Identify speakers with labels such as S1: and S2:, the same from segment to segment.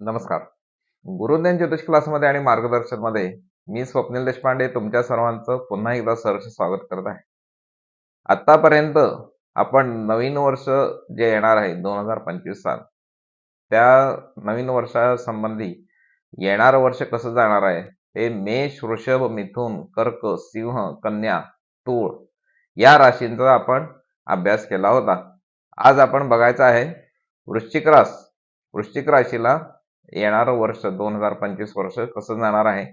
S1: नमस्कार. गुरुज्ञान ज्योतिष क्लासमध्ये आणि मार्गदर्शनमध्ये मी स्वप्नील देशपांडे तुमच्या सर्वांचं पुन्हा एकदा सहर्ष स्वागत करत आहे. आतापर्यंत आपण नवीन वर्ष जे येणार आहे दोन हजार पंचवीस साल त्या नवीन वर्षासंबंधी येणारं वर्ष कसं जाणार आहे हे मेष वृषभ मिथुन कर्क सिंह कन्या तूळ या राशींचा आपण अभ्यास केला होता. आज आपण बघायचं आहे वृश्चिक रास. वृश्चिक राशीला येणारं वर्ष दोन हजार पंचवीस वर्ष कसं जाणार आहे.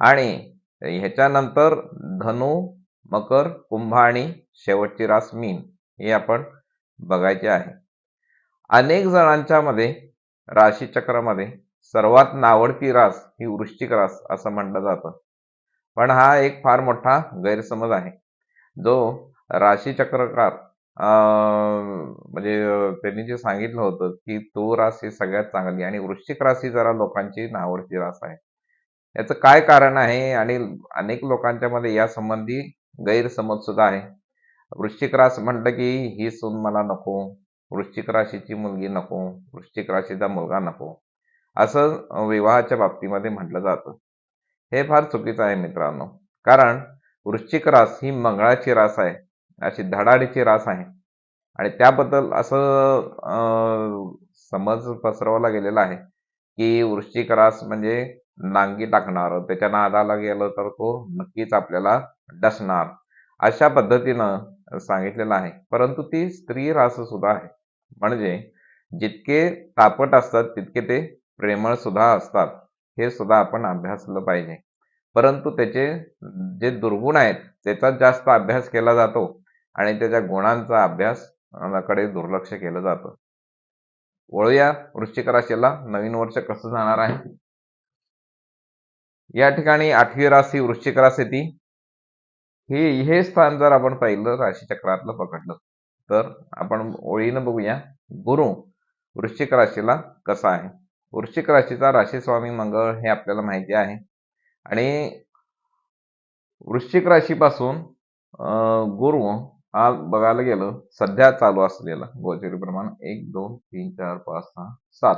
S1: आणि ह्याच्यानंतर धनु मकर कुंभ आणि शेवटची रास मीन हे आपण बघायचे आहे. अनेक जणांच्या मध्ये राशीचक्रामध्ये सर्वात नावडती रास ही वृश्चिक रास असं म्हटलं जातं. पण हा एक फार मोठा गैरसमज आहे. जो राशीचक्रकार म्हणजे त्यांनी जे सांगितलं होतं की तो रास ही सगळ्यात चांगली आणि वृश्चिक रास ही जरा लोकांची नावडती रास आहे. याचं काय कारण आहे आणि अनेक लोकांच्या मध्ये या संबंधी गैरसमज सुद्धा आहे. वृश्चिक रास म्हटलं की ही सून मला नको वृश्चिक राशीची मुलगी नको वृश्चिक राशीचा मुलगा नको असं विवाहाच्या बाबतीमध्ये म्हटलं जातं. हे फार चुकीचं आहे मित्रांनो. कारण वृश्चिक रास ही मंगळाची रास आहे. अशी धडाडीची रास आहे. आणि त्याबद्दल असं समज पसरवला गेलेला आहे की वृश्चिक रास म्हणजे नांगी टाकणार. त्याच्या नादाला गेलं तर तो नक्कीच आपल्याला डसणार. अशा पद्धतीनं सांगितलेलं आहे. परंतु ती स्त्री रास सुद्धा आहे. म्हणजे जितके तापट असतात तितके ते प्रेमळ सुद्धा असतात. हे सुद्धा आपण अभ्यासलं पाहिजे. परंतु त्याचे जे दुर्गुण आहेत त्याचा जास्त अभ्यास केला जातो. आणि त्याच्या गुणांचा अभ्यास कडे दुर्लक्ष केलं जातं. वळूया वृश्चिक राशीला. नवीन वर्ष कसं जाणार आहे? या ठिकाणी आठवी राशी वृश्चिक राशी ती. हे हे स्थान जर आपण पाहिलं राशी चक्रातलं पकडलं तर आपण ओळीनं बघूया गुरु वृश्चिक राशीला कसा आहे? वृश्चिक राशीचा राशी स्वामी मंगळ हे आपल्याला माहिती आहे. आणि वृश्चिक राशीपासून गुरु हा बघायला गेलं सध्या चालू असलेला गोचरी प्रमाण एक दोन तीन चार पाच सहा सात.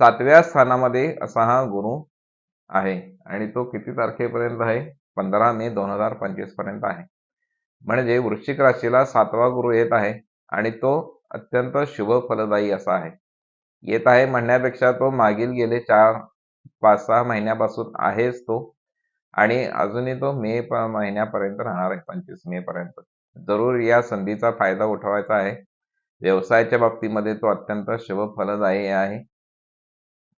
S1: सातव्या स्थानामध्ये असा हा गुरु आहे आणि तो किती तारखेपर्यंत आहे? पंधरा मे दोन हजार पंचवीसपर्यंत आहे. म्हणजे वृश्चिक राशीला सातवा गुरु येत आहे आणि तो अत्यंत शुभ फलदायी असा आहे. येत आहे म्हणण्यापेक्षा तो मागील गेले चार पाच सहा महिन्यापासून आहेच तो. आणि अजूनही तो मे महिन्यापर्यंत राहणार आहे पंचवीस मे पर्यंत. जरूर या संधीचा फायदा उठवायचा आहे. व्यवसायाच्या बाबतीमध्ये तो अत्यंत शुभ फलदायी आहे.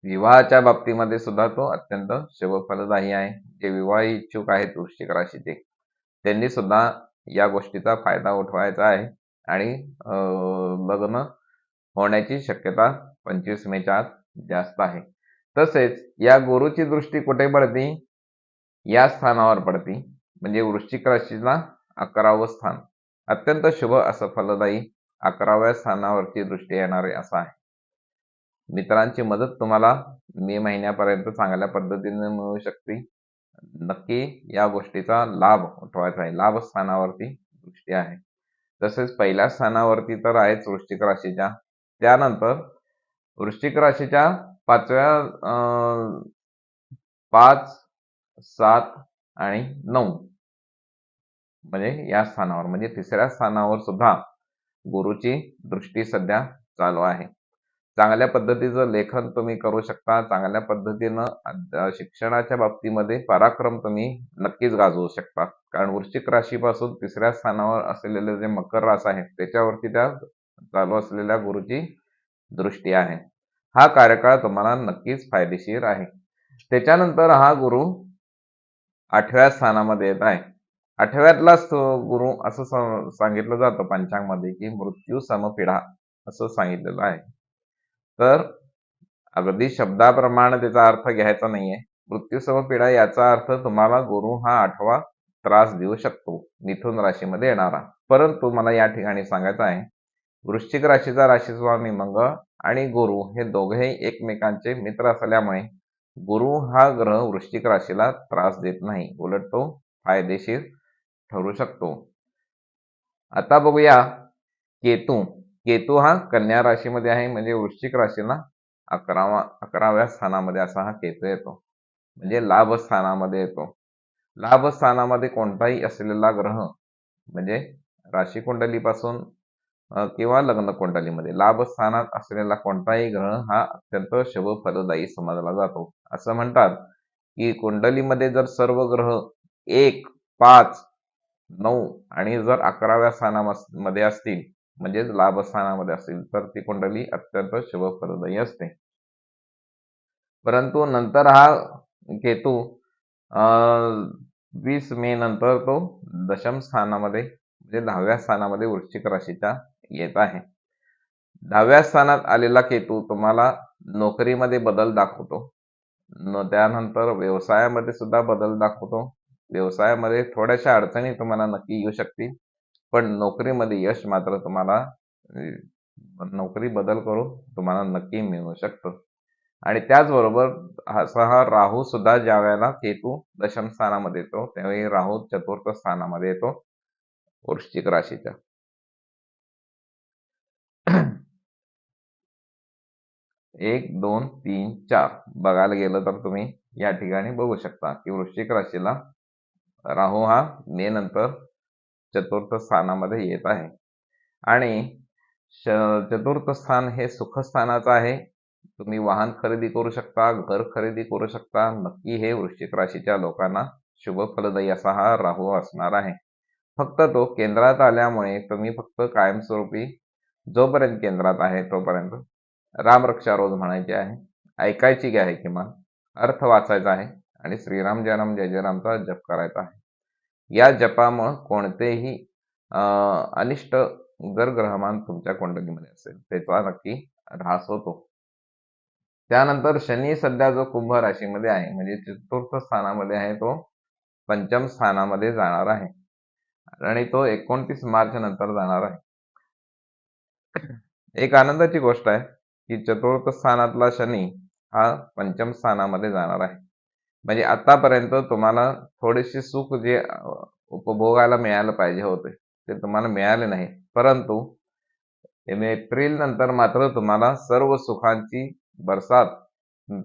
S1: विवाहाच्या बाबतीमध्ये सुद्धा तो अत्यंत शुभ फलदायी आहे. जे विवाह इच्छुक आहेत वृश्चिक राशीचे त्यांनी सुद्धा या गोष्टीचा फायदा उठवायचा आहे. आणि लग्न होण्याची शक्यता पंचवीस मेच्या आत जास्त आहे. तसेच या गुरुची दृष्टी कुठे पडती? या स्थानावर पडती. म्हणजे वृश्चिक राशीला अकरावं स्थान. अत्यंत शुभ असं फलदायी अकराव्या स्थानावरची दृष्टी येणारे असं आहे. मित्रांची मदत तुम्हाला मे महिन्यापर्यंत चांगल्या पद्धतीने मिळू शकते. नक्की या गोष्टीचा लाभ उठवायचा आहे. लाभ स्थानावरती दृष्टी आहे. तसेच पहिल्या स्थानावरती तर आहेच वृश्चिक राशीच्या. त्यानंतर वृश्चिक राशीच्या पाचव्या पाच सात आणि नऊ म्हणजे या स्थानावर म्हणजे तिसऱ्या स्थानावर सुद्धा गुरुची दृष्टी सध्या चालू आहे. चांगल्या पद्धतीचं लेखन तुम्ही करू शकता. चांगल्या पद्धतीनं शिक्षणाच्या बाबतीमध्ये पराक्रम तुम्ही नक्कीच गाजवू शकता. कारण वृश्चिक राशीपासून तिसऱ्या स्थानावर असलेले जे मकर रास आहे त्याच्यावरती त्या चालू असलेल्या गुरुची दृष्टी आहे. हा कार्यकाळ तुम्हाला नक्कीच फायदेशीर आहे. त्याच्यानंतर हा गुरु आठव्या स्थानामध्ये येत आहे. आठव्यातलाच तो गुरु असं सांगितलं जातं पंचांगमध्ये की मृत्यू समपिढा असं सांगितलेलं आहे. तर अगदी शब्दाप्रमाणे त्याचा अर्थ घ्यायचा नाहीये. मृत्यू समपिढा याचा अर्थ तुम्हाला गुरु हा आठवा त्रास देऊ शकतो मिथुन राशीमध्ये येणारा. परंतु मला या ठिकाणी सांगायचं आहे वृश्चिक राशीचा राशी स्वामी मंगळ आणि गुरु हे दोघेही एकमेकांचे मित्र असल्यामुळे गुरु हा ग्रह वृश्चिक राशीला त्रास देत नाही. उलट तो फायदेशीर ठरू शकतो. आता बघूया केतू. केतू हा कन्या राशीमध्ये आहे म्हणजे वृश्चिक राशीला अकरावा अकराव्या स्थानामध्ये असा हा केतू येतो. म्हणजे लाभ स्थानामध्ये येतो. लाभ स्थानामध्ये कोणताही असलेला ग्रह म्हणजे राशी कुंडलीपासून किंवा लग्न कुंडलीमध्ये लाभ स्थानात असलेला कोणताही ग्रह हा अत्यंत शुभ फलदायी समजला जातो. असं म्हणतात की कुंडलीमध्ये जर सर्व ग्रह एक पाच नऊ आणि जर अकराव्या स्थानामध्ये असतील म्हणजेच लाभ स्थानामध्ये असतील तर ती कुंडली अत्यंत शुभप्रदयी असते. परंतु नंतर हा केतू वीस मे नंतर तो दशम स्थानामध्ये म्हणजे दहाव्या स्थानामध्ये वृश्चिक राशीच्या येत आहे. दहाव्या स्थानात आलेला केतू तुम्हाला नोकरीमध्ये बदल दाखवतो. त्यानंतर व्यवसायामध्ये सुद्धा बदल दाखवतो. व्यवसायामध्ये थोड्याशा अडचणी तुम्हाला नक्की येऊ शकतील. पण नोकरीमध्ये यश मात्र तुम्हाला नोकरी बदल करून तुम्हाला नक्की मिळू शकतं. आणि त्याचबरोबर असा हा राहू सुद्धा ज्या वेळेला केतू दशम स्थानामध्ये येतो त्यावेळी राहू चतुर्थ स्थानामध्ये येतो वृश्चिक राशीच्या. एक दोन तीन चार बघायला गेलं तर तुम्ही या ठिकाणी बघू शकता की वृश्चिक राशीला राहू हा मे नंतर चतुर्थ स्थानामध्ये येत आहे. आणि चतुर्थ स्थान हे सुखस्थानाचं आहे. तुम्ही वाहन खरेदी करू शकता घर खरेदी करू शकता. नक्की हे वृश्चिक राशीच्या लोकांना शुभ फलदायी असा हा राहू असणार आहे. फक्त तो केंद्रात आल्यामुळे तुम्ही फक्त कायमस्वरूपी जोपर्यंत केंद्रात आहे तोपर्यंत रामरक्षा रोज म्हणायची आहे. ऐकायची आहे किमान. अर्थ वाचायचा आहे. आणि श्रीराम जयराम जय जयरामचा जप करायचा आहे. या जपामुळे कोणतेही अं, अनिष्ट जर ग्रहमान तुमच्या कुंडलीमध्ये असेल त्याचा नक्की ऱ्हास होतो. त्यानंतर शनी सध्या जो कुंभ राशीमध्ये आहे म्हणजे चतुर्थ स्थानामध्ये आहे तो पंचम स्थानामध्ये जाणार आहे. आणि तो एकोणतीस मार्च नंतर जाणार आहे. एक आनंदाची गोष्ट आहे की चतुर्थ स्थानातला शनी हा पंचम स्थानामध्ये जाणार आहे. म्हणजे आतापर्यंत तुम्हाला थोडेसे सुख जे उपभोगायला मिळायला पाहिजे होते ते तुम्हाला मिळाले नाही. परंतु एप्रिल नंतर मात्र तुम्हाला सर्व सुखांची बरसात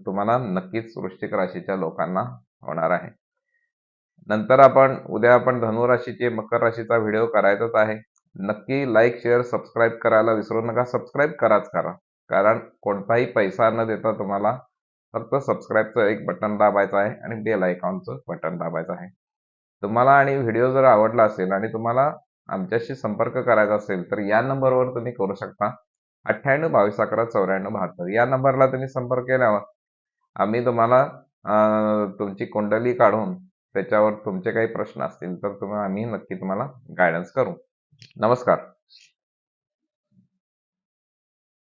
S1: तुम्हाला नक्कीच वृश्चिक राशीच्या लोकांना होणार आहे. नंतर आपण उद्या आपण धनुराशीचे मकर राशीचा व्हिडिओ करायचाच आहे. नक्की लाईक शेअर सबस्क्राईब करायला विसरू नका. सबस्क्राईब कराच करा. कारण कोणताही पैसा न देता तुम्हाला फक्त सबस्क्राईबचं एक बटन दाबायचं आहे आणि बेल आयकॉनचं बटन दाबायचं आहे. तुम्हाला आणि व्हिडिओ जर आवडला असेल आणि तुम्हाला आमच्याशी संपर्क करायचा असेल तर या नंबरवर तुम्ही करू शकता अठ्ठ्याण्णव बावीस अकरा चौऱ्याण्णव बहात्तर. या नंबरला तुम्ही संपर्क केल्यावर आम्ही तुम्हाला तुमची कुंडली काढून त्याच्यावर तुमचे काही प्रश्न असतील तर तुम्ही आम्ही नक्की तुम्हाला गायडन्स करू. नमस्कार.